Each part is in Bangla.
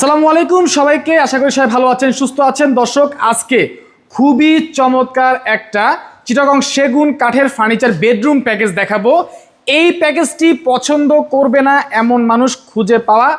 আসসালামু আলাইকুম সবাইকে আশা করি সবাই ভালো আছেন সুস্থ আছেন। দর্শক আজকে খুবই চমৎকার একটা চিটাগং সেগুন কাঠের ফার্নিচার বেডরুম প্যাকেজ দেখাবো। এই প্যাকেজটি পছন্দ করবে না এমন মানুষ খুঁজে পাওয়া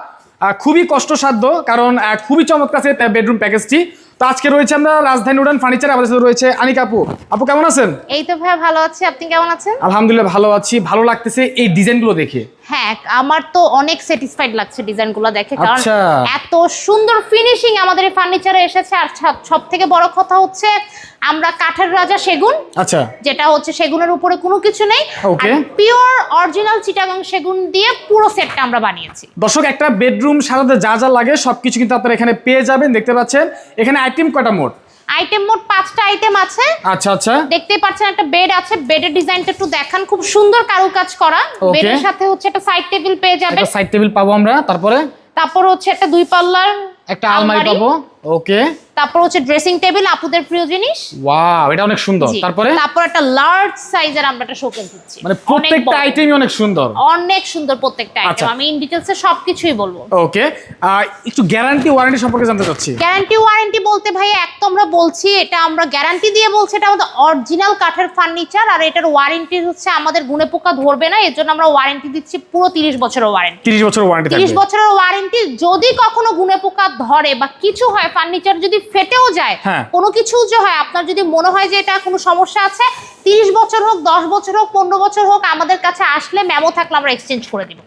খুবই কষ্টসাধ্য কারণ খুবই চমৎকার আছে বেডরুম প্যাকেজটি। তো আজকে রয়েছে আমরা রাজধানী উডান ফার্নিচার আমাদের সাথে রয়েছে আনিকা আপু। আপু কেমন আছেন? এই তো ভাইয়া ভালো আছি। আপনি কেমন আছেন? আলহামদুলিল্লাহ ভালো আছি। ভালো লাগতেছে এই ডিজাইনগুলো দেখে। হ্যাঁ আমার তো অনেক স্যাটিসফাইড লাগছে ডিজাইনগুলো দেখে কারণ আচ্ছা। এত সুন্দর ফিনিশিং আমাদের এই ফার্নিচারে এসেছে। আর সব থেকে বড় কথা হচ্ছে আমরা কাঠের রাজা সেগুন আচ্ছা। যেটা হচ্ছে সেগুনের উপরে কোনো কিছু নেই। Okay. পিওর অরিজিনাল চিটাগাং সেগুন দিয়ে পুরো সেটটা আমরা বানিয়েছি। দর্শক একটা বেডরুম সাজাতে যা যা লাগে সবকিছু কিন্তু আপনারা এখানে পেয়ে যাবেন দেখতে পাচ্ছেন। এখানে আইটেম কটা মোট? আইটেম মোট পাঁচটা আইটেম আছে। আচ্ছা আচ্ছা। দেখতে পাচ্ছেন একটা বেড আছে। বেডের ডিজাইনটা একটু দেখান। খুব সুন্দর কারুকাজ করা. বেডের সাথে হচ্ছে একটা সাইড টেবিল পেয়ে যাবে সাইড টেবিল পাবো আমরা। তারপরে? তারপর হচ্ছে একটা দুই পাল্লার একটা আলমারি। পাবো। ওকে। তারপর হচ্ছে ড্রেসিং টেবিল আপুদের প্রিয় জিনিস। ওয়াও এটা অনেক সুন্দর। তারপরে? তারপর একটা লার্জ সাইজের আমরা একটা শোকেস দিচ্ছি। মানে প্রত্যেকটা আইটেমই অনেক সুন্দর। অনেক সুন্দর প্রত্যেকটা আচ্ছা। আইটেম আমি ইন ডিটেলসে সবকিছুই বলব। ওকে। একটু গ্যারান্টি ওয়ারেন্টি সম্পর্কে জানতে চাচ্ছি। গ্যারান্টি ওয়ারেন্টি বলতে ভাই এক তো আমরা বলছি এটা আমরা গ্যারান্টি দিয়ে বলছি এটা আমাদের অরিজিনাল কাঠের ফার্নিচার আর এটার ওয়ারেন্টি হচ্ছে আমাদের গুণে পোকা ধরবে না এর জন্য আমরা ওয়ারেন্টি দিচ্ছি পুরো তিরিশ বছরের ওয়ারেন্টি তিরিশ বছর ওয়ারেন্টি তিরিশ থাকবে। বছরের ওয়ারেন্টি যদি কখনো গুণে পোকা ধরে বা কিছু হয় ফার্নিচার যদি ফেটেও যায় হ্যাঁ। কোনো কিছু যে হয় আপনার যদি মনে হয় যে এটা কোনো সমস্যা আছে তিরিশ বছর হোক দশ বছর হোক পনেরো বছর হোক আমাদের কাছে আসলে মেমো থাকলে আমরা এক্সচেঞ্জ করে দিব।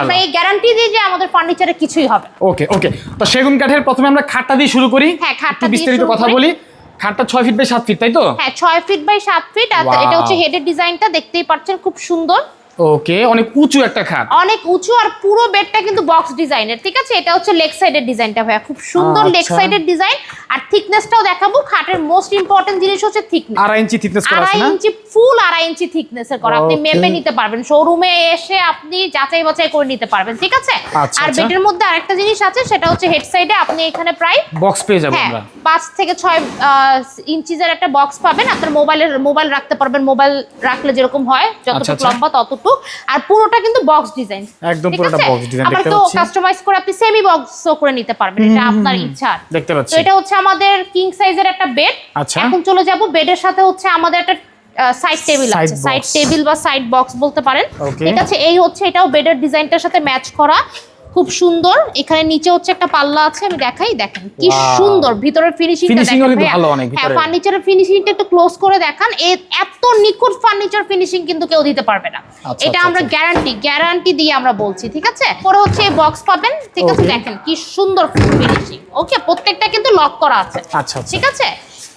আমরা এই গ্যারান্টি দিই যে আমাদের ফার্নিচারে কিছুই হবে। ওকে ওকে তো সেগুন কাঠের প্রথমে আমরা খাটটা দিয়ে শুরু করি। হ্যাঁ, খাটটা বিস্তারিত কথা বলি। খাটটা ছয় ফিট বাই সাত ফিট তাই তো? হ্যাঁ ছয় ফিট বাই সাত ফিট আর এটা হচ্ছে হেডের ডিজাইনটা দেখতেই পাচ্ছেন খুব সুন্দর। ওকে অনেক উঁচু একটা খাট। অনেক উঁচু আর পুরো বেডটা কিন্তু বক্স ডিজাইনের ঠিক আছে? এটা হচ্ছে লেগ সাইডের ডিজাইনটা ভাইয়া। খুব সুন্দর লেগ সাইড সাইডের ডিজাইন আর থিকনেসটাও দেখাবো। খাটের মোস্ট ইম্পর্টেন্ট জিনিস হচ্ছে থিকনেস আড়াই ইঞ্চি থিকনেস করা আছে আড়াই ইঞ্চি ফুল আড়াই ইঞ্চি থিকনেসের করা। আপনি মেপে নিতে পারবেন। শোরুমে এসে আপনি যাচাই বাছাই করে নিতে পারবেন ঠিক আছে? আচ্ছা, আর আচ্ছা। বেডের মধ্যে আরেকটা জিনিস আছে সেটা হচ্ছে হেড সাইডে আপনি এখানে প্রায় বক্স পেয়ে যাব হ্যাঁ আমরা। পাঁচ থেকে ছয় ইঞ্চিজের একটা বক্স পাবেন। আপনার মোবাইলের মোবাইল রাখতে পারবেন। মোবাইল রাখলে যেরকম হয় আচ্ছা, যতটুকু। লম্বা ততটুকু। আর পুরোটা কিন্তু বক্স ডিজাইন একদম পুরোটা design আবার দেখতে তো কাস্টমাইজ করে আপনি সেমি বক্সও করে নিতে পারবেন এটা আপনার ইচ্ছা দেখতে তো এটা হচ্ছে আমাদের কিং সাইজের একটা বেড আচ্ছা। এখন চলে যাব বেডের সাথে হচ্ছে আমাদের একটা সাইড টেবিল আছে। সাইড টেবিল বা সাইড বক্স বলতে পারেন. ঠিক আছে এই হচ্ছে এটাও বেডের ডিজাইনটার সাথে ম্যাচ করা। খুব সুন্দর। এখানে নিচে হচ্ছে একটা পাল্লা আছে আমি দেখাই দেখেন কি সুন্দর। ভিতরের ফিনিশিংটা দেখেন হ্যাঁ। ফার্নিচারের ফিনিশিংটা একটু ক্লোজ করে দেখান। এত নিখুঁত ফার্নিচার ফিনিশিং কিন্তু কেউ দিতে পারবে না। আচ্ছা, এটা আচ্ছা, আমরা আচ্ছা। গ্যারান্টি গ্যারান্টি দিয়ে আমরা বলছি ঠিক আছে? পরে হচ্ছে এই বক্স পাবেন ঠিক আছে? দেখেন কি সুন্দর ফিনিশিং ওকে প্রত্যেকটা কিন্তু লক করা আছে। ঠিক আছে?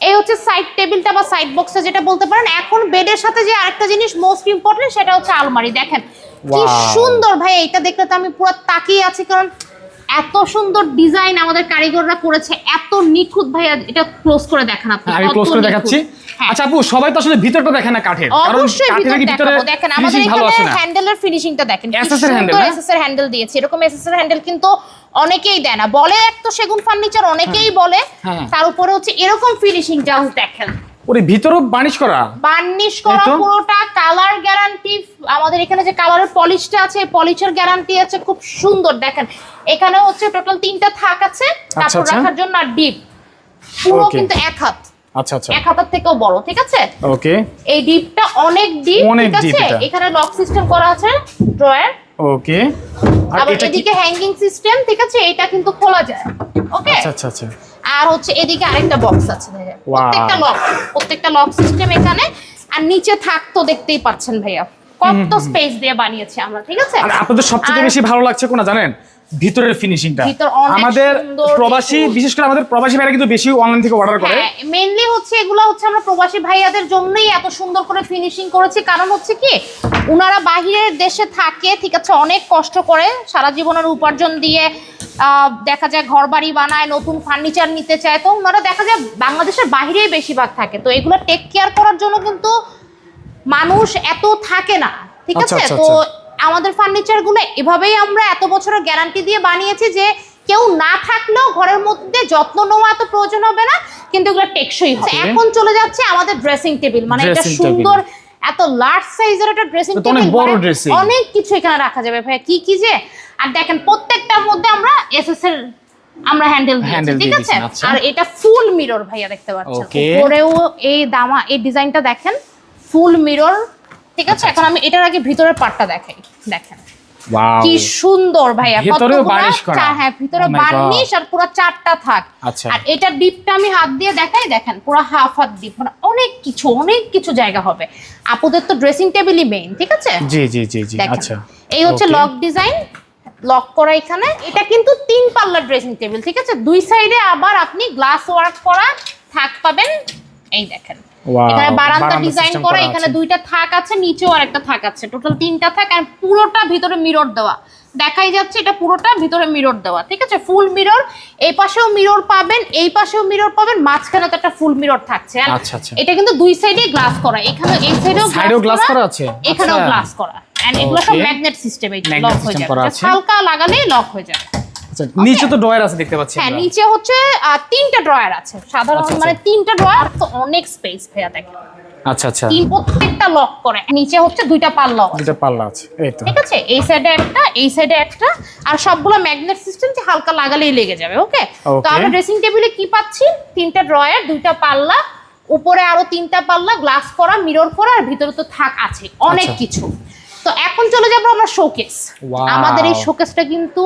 এই হচ্ছে সাইড টেবিলটা বা সাইড বক্সটা যেটা বলতে পারেন। এখন বেডের সাথে যে আরেকটা জিনিস মোস্ট ইম্পর্টেন্ট সেটা হচ্ছে আলমারি। দেখেন কি সুন্দর ভাই এটা দেখলে তো আমি পুরো তাকিয়ে আছি কারণ এত সুন্দর ডিজাইন আমাদের কারিগররা করেছে এত নিখুঁত ভাইয়া এটা ক্লোজ করে দেখান আপনি হ্যাঁ, আমি ক্লোজ করে দেখাচ্ছি। হ্যাঁ। আচ্ছা আপু সবাই তো আসলে ভিতরটা দেখে না কাঠের কারণ অবশ্যই ভিতর দেখাবো দেখেন আমাদের এখানে হ্যান্ডেলের ফিনিশিংটা দেখেন SS এর handle, এসএস এর হ্যান্ডেল দিয়েছে এরকম এসএস এর হ্যান্ডেল কিন্তু অনেকেই দেয় না। বলে এক তো সেগুন ফার্নিচার অনেকেই বলে হ্যাঁ। তার উপরে হচ্ছে এরকম ফিনিশিংটা দেখেন। ওরে ভিতরও বানিশ করা? বার্নিশ করা পুরোটা কালার গ্যারান্টি আমাদের এখানে যে কালারের পলিশটা আছে পলিশের গ্যারান্টি আছে খুব সুন্দর দেখেন। এখানে হচ্ছে টোটাল তিনটা থাক আছে কাপড় আচ্ছা। রাখার জন্য আর ডিপ পুরো কিন্তু এক হাত। আচ্ছা আচ্ছা। এক হাতের থেকেও বড় ঠিক আছে? ওকে এই ডিপটা অনেক ডিপ ঠিক আছে? এখানে লক সিস্টেম করা আছে ড্রয়ার ওকে আর এদিকে হ্যাঙ্গিং সিস্টেম ঠিক আছে? এটা কিন্তু খোলা যায়। ওকে আচ্ছা আচ্ছা আচ্ছা। আর হচ্ছে এদিকে আরেকটা বক্স আছে ভাইয়া। প্রত্যেকটা লক প্রত্যেকটা লক সিস্টেম এখানে। আর নিচে থাকতো দেখতেই পাচ্ছেন ভাইয়া। কত স্পেস দিয়ে বানিয়েছি আমরা ঠিক আছে? আর আপনাদের সবচেয়ে বেশি ভালো লাগছে কোনা জানেন? ভিতরের ফিনিশিংটা আমাদের প্রবাসী বিশেষ করে আমাদের প্রবাসী ভাইরা কিন্তু বেশি অনলাইন থেকে অর্ডার করে। হ্যাঁ মেইনলি হচ্ছে এগুলো হচ্ছে আমরা প্রবাসী ভাইয়াদের জন্যই এত সুন্দর করে ফিনিশিং করেছি। কারণ হচ্ছে কি উনারা বাহিরের দেশে থাকে ঠিক আছে অনেক কষ্ট করে সারা জীবনের উপার্জন দিয়ে দেখা যায় ঘর বাড়ি বানায় নতুন ফার্নিচার নিতে চায়। তো ওনারা দেখা যায় বাংলাদেশের বাইরেই বেশিরভাগ থাকে। তো এগুলো টেক কেয়ার করার জন্য কিন্তু মানুষ এত থাকে না ঠিক আচ্ছা, আছে? আচ্ছা, তো আচ্ছা। আমাদের ফার্নিচারগুলো এভাবেই আমরা এত বছরের গ্যারান্টি দিয়ে বানিয়েছি যে কেউ না থাকলেও ঘরের মধ্যে যত্ন নেওয়া এত প্রয়োজন হবে না। কিন্তু এগুলো টেকসই হবে। এখন চলে যাচ্ছে আমাদের ড্রেসিং টেবিল মানে এটা সুন্দর এত লার্জ সাইজের একটা ড্রেসিং অনেক টেবিল বড়। অনেক কিছু এখানে রাখা যাবে। ভাই কি কি যে? আর দেখেন প্রত্যেকটার মধ্যে আমরা এসএস এর আমরা হ্যান্ডেল দিয়েছি ঠিক আছে? আচ্ছা। আর এটা ফুল মিরর ভাইয়া দেখতে পাচ্ছেন. উপরেও এই দামা এই ডিজাইনটা দেখেন ফুল মিরর ঠিক আছে? আচ্ছা, এখন আমি এটার আগে ভিতরের পার্টটা দেখাই দেখেন। কি সুন্দর ভাইয়া। হ্যাঁ ভিতরে Oh বার্নিশ আর পুরো চারটা থাক। আচ্ছা। আর এটা ডিপটা আমি হাত দিয়ে দেখাই দেখেন পুরো হাফ হাত ডিপ মানে অনেক কিছু অনেক কিছু জায়গা হবে। আপুদের তো ড্রেসিং টেবিলই মেইন ঠিক আছে? জি জি জি জি আচ্ছা। এই হচ্ছে লক ডিজাইন লক করা এখানে। এটা কিন্তু তিন পাল্লার ড্রেসিং টেবিল ঠিক আছে? দুই সাইডে আবার আপনি গ্লাস ওয়ার্ক করা থাক পাবেন। এই দেখেন। এখানে বারান্দা ডিজাইন করা এখানে দুইটা থাক আছে নিচেও আরেকটা থাক আছে। টোটাল তিনটা থাক আর পুরোটা ভিতরে মিরর দেওয়া। দেখাই যাচ্ছে এটা পুরোটা ভিতরে মিরর দেওয়া ঠিক আছে? ফুল মিরর এই পাশেও মিরর পাবেন এই পাশেও মিরর পাবেন মাঝখানে তো একটা ফুল মিরর থাকছে। আর আচ্ছা, আচ্ছা। এটা কিন্তু দুই সাইডে গ্লাস করা এখানে এই সাইডেও Side-এও করা আছে? এখানেও আচ্ছা। গ্লাস করা। এন্ড এগুলো সব ম্যাগনেট সিস্টেম লক হয়ে যাবে। হালকা লাগালেই লক হয়ে যাবে আচ্ছা নিচে তো ড্রয়ার আছে দেখতে পাচ্ছি হ্যাঁ নিচে হচ্ছে তিনটা ড্রয়ার আছে। সাধারণ আচ্ছা, আচ্ছা। মানে তিনটা ড্রয়ার তো অনেক স্পেস ভাইয়া দেখেন। আচ্ছা আচ্ছা। তিন প্রত্যেকটা লক করে নিচে হচ্ছে দুইটা পাল্লাও আছে। দুটো পাল্লা আছে এই তো। ঠিক আছে? এই সাইডে একটা এই সাইডে একটা আর সবগুলো ম্যাগনেট সিস্টেম যে হালকা লাগালেই লেগে যাবে ওকে তো আমরা ড্রেসিং টেবিলে কি পাচ্ছি? তিনটা ড্রয়ার দুইটা পাল্লা উপরে আরও তিনটা পাল্লা গ্লাস করা মিরর করা আর ভিতরে তো থাক আছে অনেক আচ্ছা। কিছু। তো এখন চলে যাব আমরা শোকেস. আমাদের এই শোকেসটা কিন্তু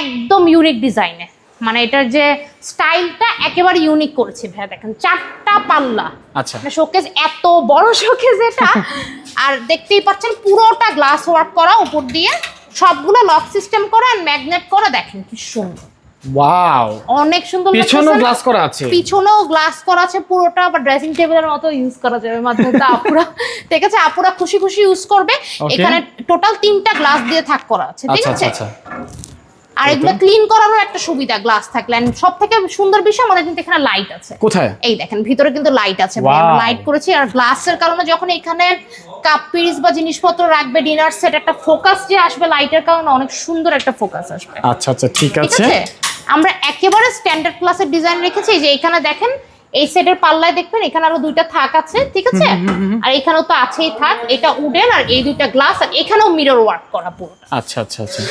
একদম ইউনিক ডিজাইনে মানে এটার যে স্টাইলটা একেবারে ইউনিক করেছে ভাইয়া দেখেন চারটা পাল্লা। আচ্ছা। শোকেস এত বড় শোকেস এটা। আর দেখতেই পাচ্ছেন পুরোটা গ্লাস ওয়ার্ক করা উপর দিয়ে। সবগুলো লক সিস্টেম করা আর ম্যাগনেট করা দেখেন কি সুন্দর। ওয়াও অনেক সুন্দর পেছনেও? গ্লাস করা আছে। পিছনেও গ্লাস করা আছে পুরোটা আবার ড্রেসিং টেবিলের মতো ইউজ করা যাবে। মাধ্যমে তো আপুরা ঠিক আছে আপুরা খুশি খুশি ইউজ করবে। এখানে টোটাল তিনটা গ্লাস দিয়ে থাক করা আছে ঠিক আচ্ছা আছে? আচ্ছা আচ্ছা। আর এগুলো ক্লিন করারও একটা সুবিধা গ্লাস থাকলে। সব থেকে সুন্দর বিষয় আমাদের কিন্তু এখানে লাইট আছে। কোথায়? এই দেখেন ভিতরে কিন্তু লাইট আছে। লাইট করেছি। আর গ্লাসের কারণে যখন এখানে কাপ পিরিস বা জিনিসপত্র রাখবে ডিনার সেট একটা ফোকাস যে আসবে লাইটের কারণে অনেক সুন্দর একটা ফোকাস আসবে। আচ্ছা আচ্ছা ঠিক আছে। আমরা একেবারে স্ট্যান্ডার্ড ক্লাসের ডিজাইন রেখেছি। যে এখানে দেখেন এই সেটের পাল্লায় দেখবেন এখানে আরও দুইটা থাক আছে ঠিক আছে? আর এখানেও তো আছেই থাক এটা উডেন আর এই দুইটা গ্লাস আর এখানেও মিরর ওয়ার্ক করা পুরোটা। আচ্ছা আচ্ছা আচ্ছা।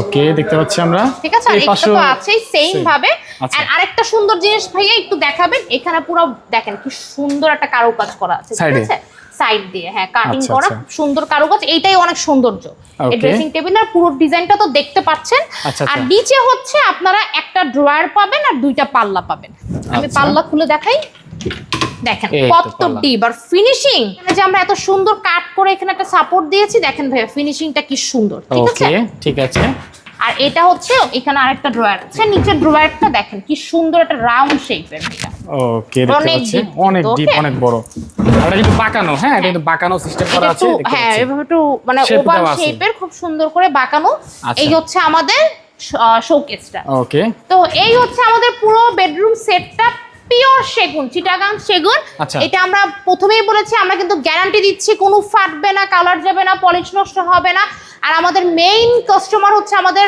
ওকে দেখতে পাচ্ছি আমরা। ঠিক আছে? আর এটা তো আছেই সেম ভাবে। আচ্ছা। আর আরেকটা সুন্দর জিনিস ভাইয়া একটু দেখাবেন এখানে পুরো দেখেন কি সুন্দর একটা কারুকাজ করা আছে ঠিক আছে? সাইড দিয়ে হ্যাঁ কাটিং আচ্ছা, করা আচ্ছা। সুন্দর কারুকাজ এইটাই অনেক সৌন্দর্য। এই ড্রেসিং টেবিল আর পুরো ডিজাইনটা তো দেখতে পাচ্ছেন। আচ্ছা, আর। নিচে হচ্ছে আপনারা একটা ড্রয়ার পাবেন আর দুইটা পাল্লা পাবেন। আমি। পাল্লা খুলে দেখাই। দেখেন কত ডিপ আর ফিনিশিং যে আমরা এত সুন্দর কাট করে এখানে একটা সাপোর্ট দিয়েছি দেখেন ভাইয়া ফিনিশিংটা কি সুন্দর ঠিক আছে? ঠিক আছে। আর এটা হচ্ছে এখানে আরেকটা ড্রয়ার আছে নিচের ড্রয়ারটা দেখেন কি সুন্দর একটা রাউন্ড শেপের এটা ওকে দেখতে পাচ্ছি। অনেক ডিপ অনেক বড়। এটা কিন্তু বাঁকানো হ্যাঁ এটা কিন্তু বাঁকানো সিস্টেম করা আছে হ্যাঁ এভাবে একটু মানে ওভাল শেপের খুব সুন্দর করে বাঁকানো। আচ্ছা। এই হচ্ছে আমাদের শোকেসটা ওকে তো এই হচ্ছে আমাদের পুরো বেডরুম সেটটা পিওর সেগুন চিটাগাং সেগুন। আচ্ছা। এটা আমরা প্রথমেই বলেছি আমরা কিন্তু গ্যারান্টি দিচ্ছি কোনো ফাটবে না কালার যাবে না পলিশ নষ্ট হবে না। আর আমাদের মেইন কাস্টমার হচ্ছে আমাদের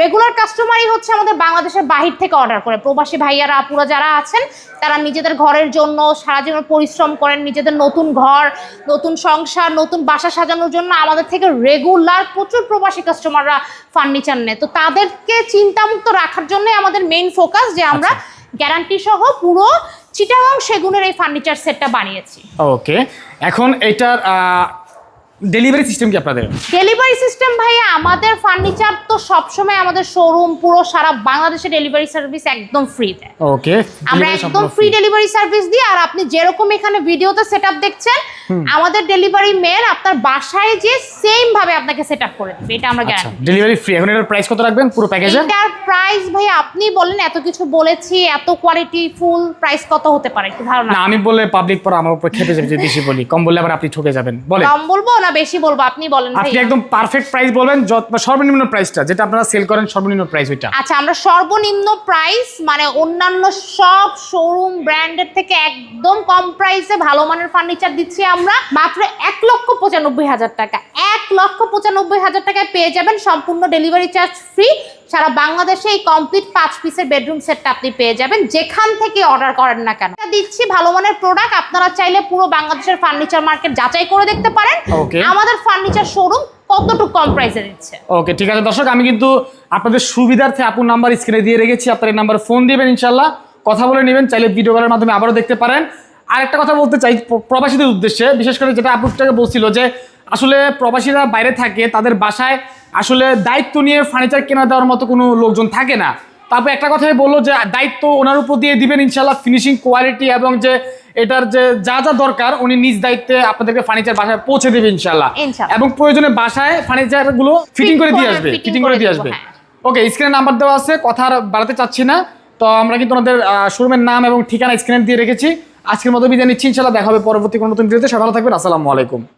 রেগুলার কাস্টমারই হচ্ছে আমাদের বাংলাদেশের বাহির থেকে অর্ডার করে। প্রবাসী ভাইয়ারা আপুরা যারা আছেন তারা নিজেদের ঘরের জন্য সারা জীবন পরিশ্রম করেন নিজেদের নতুন ঘর নতুন সংসার নতুন বাসা সাজানোর জন্য আমাদের থেকে রেগুলার প্রচুর প্রবাসী কাস্টমাররা ফার্নিচার নেয়। তো তাদেরকে চিন্তামুক্ত রাখার জন্য আমাদের মেইন ফোকাস যে আমরা গ্যারান্টি সহ পুরো চিটাগাং সেগুনের এই ফার্নিচার সেটটা বানিয়েছি। ওকে এখন এটার ডেলিভারি সিস্টেম কি আপনাদের? ডেলিভারি সিস্টেম ভাই আমাদের ফার্নিচার তো সবসময় আমাদের শোরুম পুরো সারা বাংলাদেশে ডেলিভারি সার্ভিস একদম ফ্রি দেয়। ওকে আমরা একদম ফ্রি ডেলিভারি সার্ভিস দিই আর আপনি যেরকম এখানে ভিডিওতে সেটআপ দেখছেন আমাদের ডেলিভারি মেন আপনার বাসায় যে সেম ভাবে আপনাকে সেট করে দিবে এটা আমরা গ্যারান্টি ডেলিভারি ফ্রি এখন এটার প্রাইস কত রাখবেন পুরো প্যাকেজে এটার প্রাইস ভাই আপনি বলেন এত কিছু বলেছি এত কোয়ালিটি ফুল প্রাইস কত হতে পারে একটু ধারণা না আমি বললে পাবলিক পর আমার উপর খেপে যাবে যদি বেশি বলি। কম বললে আবার আপনি ঠকে যাবেন। বলে কম বলব না বেশি বলব আপনি বলেন ভাই আপনি একদম পারফেক্ট প্রাইস বলবেন যত সর্বনিম্ন প্রাইসটা যেটা আপনারা সেল করেন সর্বনিম্ন প্রাইস ওইটা। আচ্ছা আমরা সর্বনিম্ন প্রাইস মানে অন্যান্য সব শোরুম ব্র্যান্ডের থেকে একদম কম প্রাইসে ভালো মানের ফার্নিচার দিচ্ছি আমরা মাত্র এক লক্ষ পঁচানব্বই হাজার টাকা। এক লক্ষ পঁচানব্বই হাজার টাকায় পেয়ে যাবেন সম্পূর্ণ ডেলিভারি চার্জ ফ্রি সারা বাংলাদেশে এই কমপ্লিট পাঁচ পিসের বেডরুম সেটটা আপনি পেয়ে যাবেন। যেখান থেকে অর্ডার করেন না কেন। দিচ্ছি ভালো মানের প্রোডাক্ট আপনারা চাইলে পুরো বাংলাদেশের ফার্নিচার মার্কেট যাচাই করে দেখতে পারেন। আমাদের ফার্নিচার শোরুম কতটুকু কম প্রাইসে দিচ্ছে? ওকে ঠিক আছে। দর্শক আমি কিন্তু আপনাদের সুবিধার্থে আপুর নাম্বার স্ক্রিনে দিয়ে রেখেছি। আপনার এই নাম্বার ফোন দিবেন ইনশাল্লাহ কথা বলে নেবেন। চাইলে ভিডিও কলের মাধ্যমে আবারও দেখতে পারেন। আর একটা কথা বলতে চাই প্রবাসীদের উদ্দেশ্যে বিশেষ করে যেটা আপুরটাকে বলছিল যে আসলে প্রবাসীরা বাইরে থাকে তাদের বাসায় আসলে দায়িত্ব নিয়ে ফার্নিচার কেনা দেওয়ার মতো কোনো লোকজন থাকে না। তারপর একটা কথাই বলল যে দায়িত্ব ওনার উপর দিয়ে দিবেন ইনশাল্লাহ ফিনিশিং কোয়ালিটি এবং যে এটার যে যা যা দরকার উনি নিজ দায়িত্বে আপনাদেরকে ফার্নিচার বাসায় পৌঁছে দেবে ইনশাল্লাহ। এবং প্রয়োজনে বাসায় ফার্নিচারগুলো ফিটিং করে দিয়ে আসবে ফিটিং করে দিয়ে আসবে। ওকে স্ক্রিনে নাম্বার দেওয়া আছে কথা আর বাড়াতে চাচ্ছি না। তো আমরা কিন্তু ওনাদের শোরুমের নাম এবং ঠিকানা স্ক্রিনে দিয়ে রেখেছি। আজকের মতো বিদায় নিচ্ছি, ইনশাল্লাহ দেখা হবে পরবর্তী কোনো নতুন ভিডিওতে। সকালে থাকবেন, আসসালামু আলাইকুম।